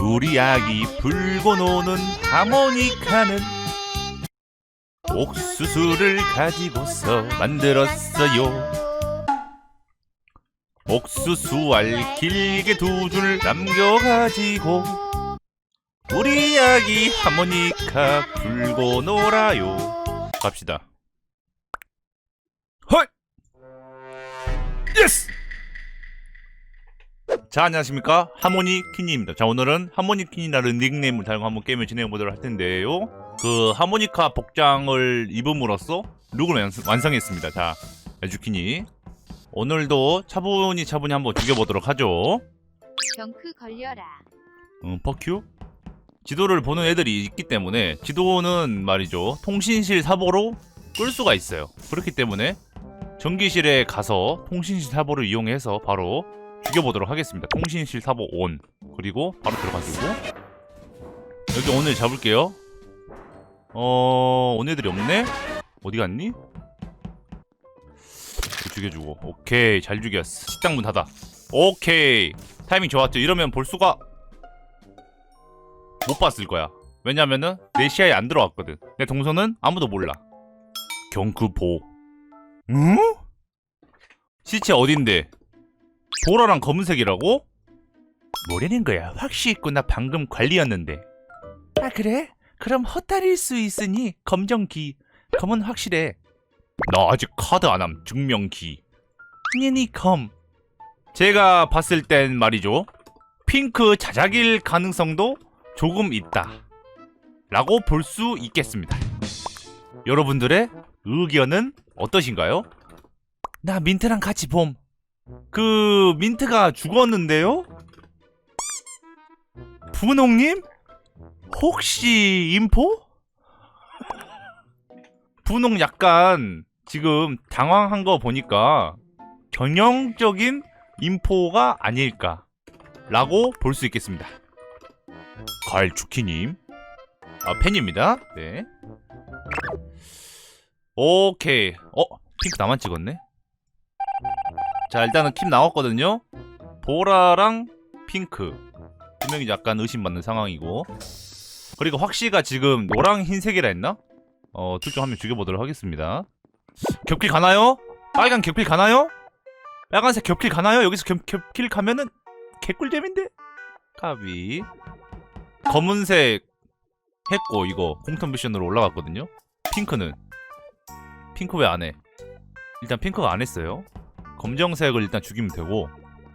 우리 아기 불고 노는 하모니카는 옥수수를 가지고서 만들었어요. 옥수수 알 길게 두 줄 남겨가지고 우리 아기 하모니카 불고 놀아요. 갑시다. 헐! 예스! 자 안녕하십니까? 하모니 키니입니다. 자 오늘은 하모니 키니라는 닉네임을 달고 한번 게임을 진행해 보도록 할 텐데요. 그 하모니카 복장을 입음으로써 룩을 완- 완성했습니다. 자 에주키니 오늘도 차분히 차분히 한번 죽여보도록 하죠. 경크 걸려라. 음, 퍼큐 지도를 보는 애들이 있기 때문에 지도는 말이죠. 통신실 사보로 끌 수가 있어요. 그렇기 때문에 전기실에 가서 통신실 사보를 이용해서 바로 죽여보도록 하겠습니다 통신실 사보 온 그리고 바로 들어가지고 여기 오늘 잡을게요 어... 온 애들이 없네? 어디 갔니? 죽여주고 오케이 잘 죽였어 식당 문 닫아 오케이 타이밍 좋았죠 이러면 볼 수가 못 봤을 거야. 왜냐면은 내 시야에 안 들어왔거든. 내 동선은 아무도 몰라. 경크보. 응? 시체 어딘데? 보라랑 검은색이라고? 뭐라는 거야? 있고 나 방금 관리였는데. 아 그래? 그럼 헛다릴 수 있으니 검정기. 검은 확실해. 나 아직 카드 안 함. 증명기. 니니 검. 제가 봤을 땐 말이죠. 핑크 자작일 가능성도 조금 있다. 라고 볼 수 있겠습니다. 여러분들의 의견은 어떠신가요? 나 민트랑 같이 봄. 그 민트가 죽었는데요? 분홍님? 혹시 인포? 분홍 약간 지금 당황한 거 보니까 전형적인 인포가 아닐까 라고 볼 수 있겠습니다. 갈주키님 아 팬입니다 네 오케이 어 핑크 나만 찍었네 자 일단은 킴 나왔거든요 보라랑 핑크 분명히 약간 의심받는 상황이고 그리고 확시가 지금 노랑 흰색이라 했나? 어 둘 중 한 명 죽여보도록 하겠습니다 겹길 가나요? 빨간 겹길 가나요? 빨간색 겹길 가나요? 여기서 겹, 겹길 가면은 개꿀잼인데? 까비 검은색 했고 이거 공통 미션으로 올라갔거든요. 핑크는 핑크 왜 안 해? 일단 핑크가 안 했어요. 검정색을 일단 죽이면 되고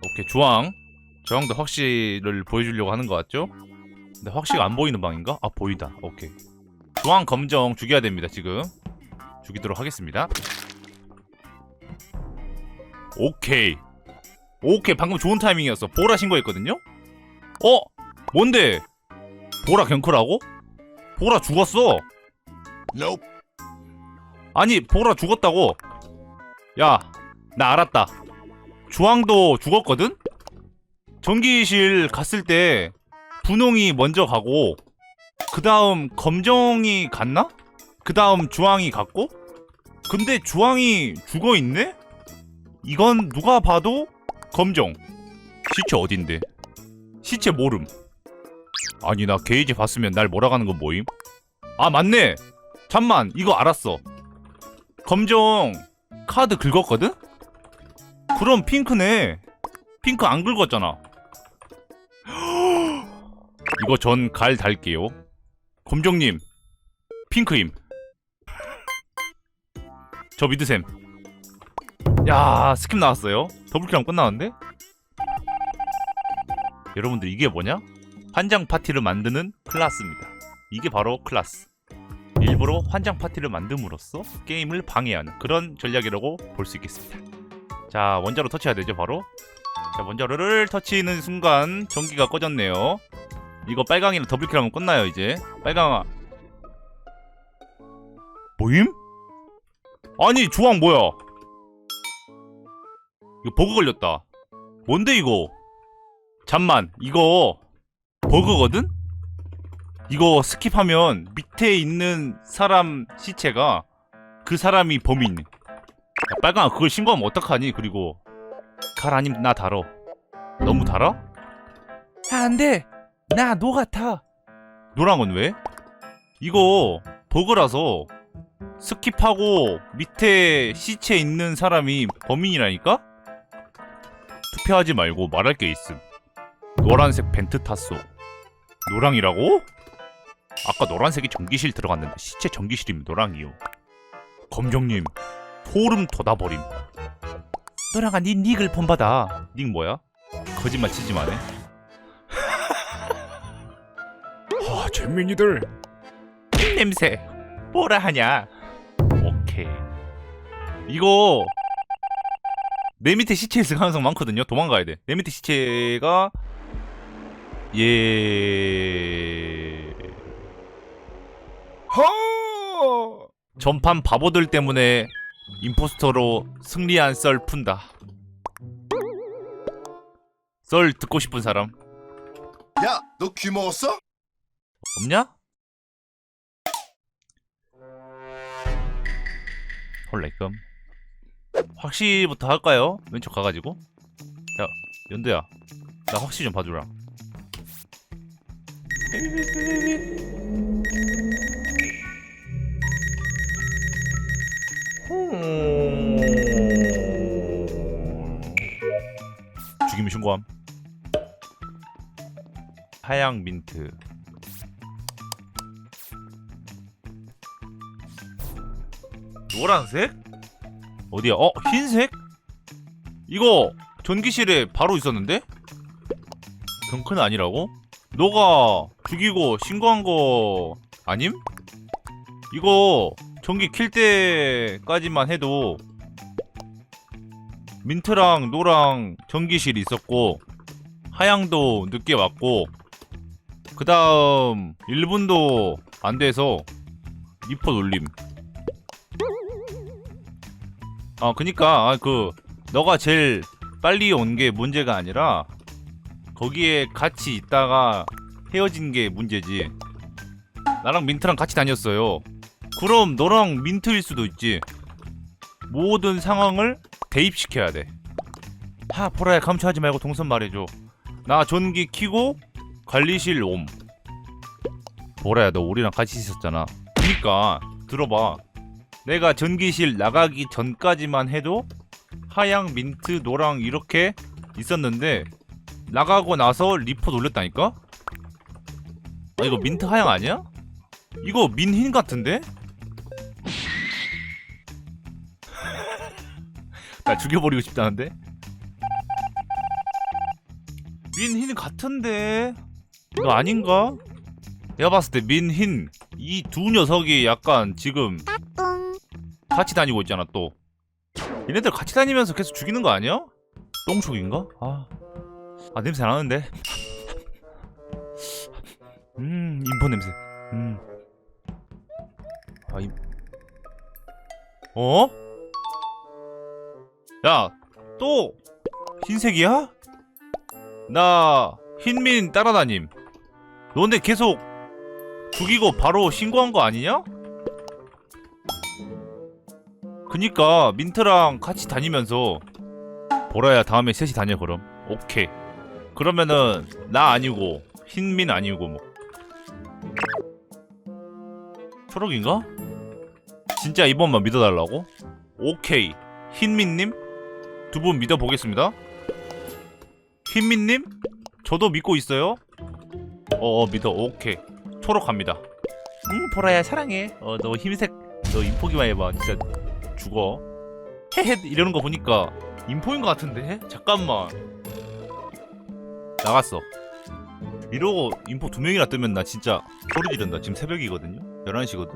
오케이 주황 주황도 확실을 보여주려고 하는 것 같죠? 근데 확실히 안 보이는 방인가? 아 보이다. 오케이 주황 검정 죽여야 됩니다 지금 죽이도록 하겠습니다. 오케이 오케이 방금 좋은 타이밍이었어. 보라 신고했거든요. 어 뭔데? 보라 경크라고? 보라 죽었어. 아니 보라 죽었다고. 야, 나 알았다. 주황도 죽었거든? 전기실 갔을 때 분홍이 먼저 가고 그 다음 검정이 갔나? 그 다음 주황이 갔고? 근데 주황이 죽어 있네? 이건 누가 봐도 검정. 시체 어딘데? 시체 모름. 아니 나 게이지 봤으면 날 몰아가는 건 뭐임? 아 맞네. 잠만 이거 알았어. 검정 카드 긁었거든? 그럼 핑크네. 핑크 안 긁었잖아. 이거 전 갈 달게요. 검정님 핑크임. 저 믿으셈. 야 스킵 나왔어요. 더블킬하면 끝나는데? 여러분들 이게 뭐냐? 환장 파티를 만드는 클라스입니다. 이게 바로 클라스. 일부러 환장 파티를 만듦으로써 게임을 방해하는 그런 전략이라고 볼 수 있겠습니다. 자, 원자로 터치해야 되죠, 바로. 자, 원자로를 터치하는 순간 전기가 꺼졌네요. 이거 빨강이랑 더블킬하면 끝나요, 이제. 빨강아. 뭐임? 아니, 주황 뭐야? 이거 버그 걸렸다. 뭔데 이거? 잠만, 이거 버그거든? 이거 스킵하면 밑에 있는 사람 시체가 그 사람이 범인. 야, 빨강아 그걸 신고하면 어떡하니? 그리고 칼 아님 나 달어. 너무 달아? 아, 안 돼. 나 노 같아 노랑은 왜? 이거 버그라서 스킵하고 밑에 시체 있는 사람이 범인이라니까? 투표하지 말고 말할 게 있음 노란색 벤트 탔어 노랑이라고? 아까 노란색이 전기실 들어갔는데 시체 전기실이면 노랑이요 검정님 소름 돋아버림. 노랑아 니 닉을 본받아 닉 뭐야? 거짓말 치지 마네. 아 잼민이들. 냄새. 뭐라 하냐? 오케이. 이거 내 밑에 시체 있을 가능성 많거든요. 도망가야 돼내 밑에 시체가 예. 허! 전판 바보들 때문에 임포스터로 승리한 썰 푼다 썰 듣고 싶은 사람 야, 너 귀 먹었어? 없냐? 헐레끔 확시부터 할까요? 왼쪽 가가지고 야 연두야 나 확시 좀 봐주라 죽이면 신고함 하양 민트 노란색? 어디야? 어? 흰색? 이거 전기실에 바로 있었는데? 경크는 아니라고? 너가 죽이고 신고한 거 아님? 이거 전기 킬 때까지만 해도 민트랑 노랑 전기실이 있었고 하양도 늦게 왔고 그 다음 1분도 안 돼서 리포 놀림. 아 그니까 아, 그 너가 제일 빨리 온 게 문제가 아니라 거기에 같이 있다가 헤어진 게 문제지. 나랑 민트랑 같이 다녔어요 그럼 너랑 민트일 수도 있지 모든 상황을 대입시켜야 돼하 보라야 감초하지 말고 동선 말해줘 나 전기 키고 관리실 옴 보라야 너 우리랑 같이 있었잖아 그니까 들어봐 내가 전기실 나가기 전까지만 해도 하양, 민트, 노랑 이렇게 있었는데 나가고 나서 리포 돌렸다니까? 아 이거 민트 하양 아니야? 이거 민흰 같은데? 나 죽여버리고 싶다는데? 민흰 같은데? 이거 아닌가? 내가 봤을 때 민흰 이 두 녀석이 약간 지금 같이 다니고 있잖아 또 얘네들 같이 다니면서 계속 죽이는 거 아니야? 똥촉인가? 아, 아 냄새 나는데 음 인포 냄새 음 아, 임... 어? 야, 또 흰색이야? 나 흰민 따라다님. 너 근데 계속 죽이고 바로 신고한 거 아니냐? 그니까 민트랑 같이 다니면서 보라야 다음에 셋이 다녀 그럼 오케이 그러면은 나 아니고 흰민 아니고 뭐 초록인가? 진짜 이번만 믿어달라고? 오케이 흰민님 두 분 믿어보겠습니다. 흰민님 저도 믿고 있어요. 어어 믿어. 오케이. 초록 갑니다. 응 보라야 사랑해. 어 너 흰색 너 인포기만 해봐. 진짜 죽어. 헤헤 이러는 거 보니까 인포인 것 같은데? 잠깐만. 나갔어. 이러고 인포 두 명이나 뜨면 나 진짜 소리 지른다. 지금 새벽이거든요? 11시거든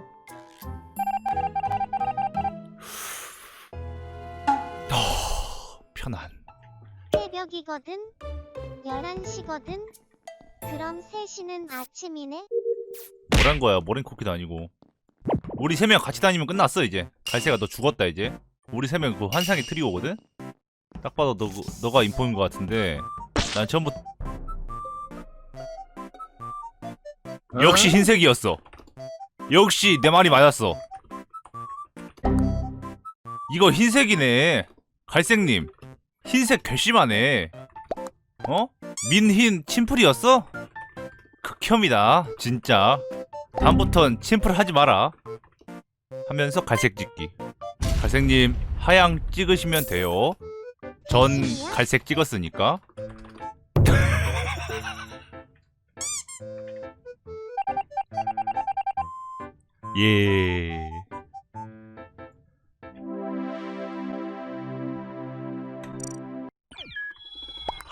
편안 새벽이거든? 11시거든? 그럼 3시는 아침이네? 뭐란 거야? 모랭 쿠키도 아니고. 우리 세 명 같이 다니면 끝났어 이제. 갈새가 너 죽었다 이제. 우리 세 명 그 환상의 트리오거든? 딱 봐도 너, 너가 인포인 것 같은데. 난 처음부터 역시 흰색이었어. 역시 내 말이 맞았어. 이거 흰색이네. 갈색님 흰색 괘씸하네. 어? 민흰 침풀이었어? 극혐이다 진짜. 다음부턴 침풀 하지 마라. 하면서 갈색 찍기. 갈색님 하양 찍으시면 돼요. 전 갈색 찍었으니까. 예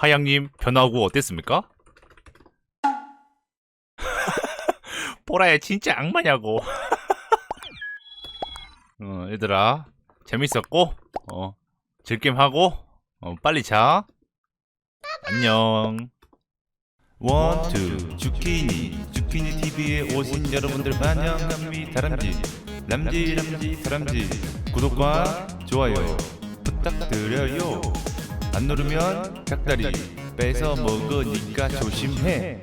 하양님 변화하고 어땠습니까? 보라야 진짜 악마냐고. 어, 얘들아 재밌었고 어 즐겜 하고 어, 빨리 자. 안녕. 원투 주키니 주키니 TV에 오신 여러분들 환영합니다. 다람쥐 람쥐 람쥐 다람쥐 구독과 좋아요 부탁드려요. 안 누르면 닭다리 뺏어 먹으니까 조심해.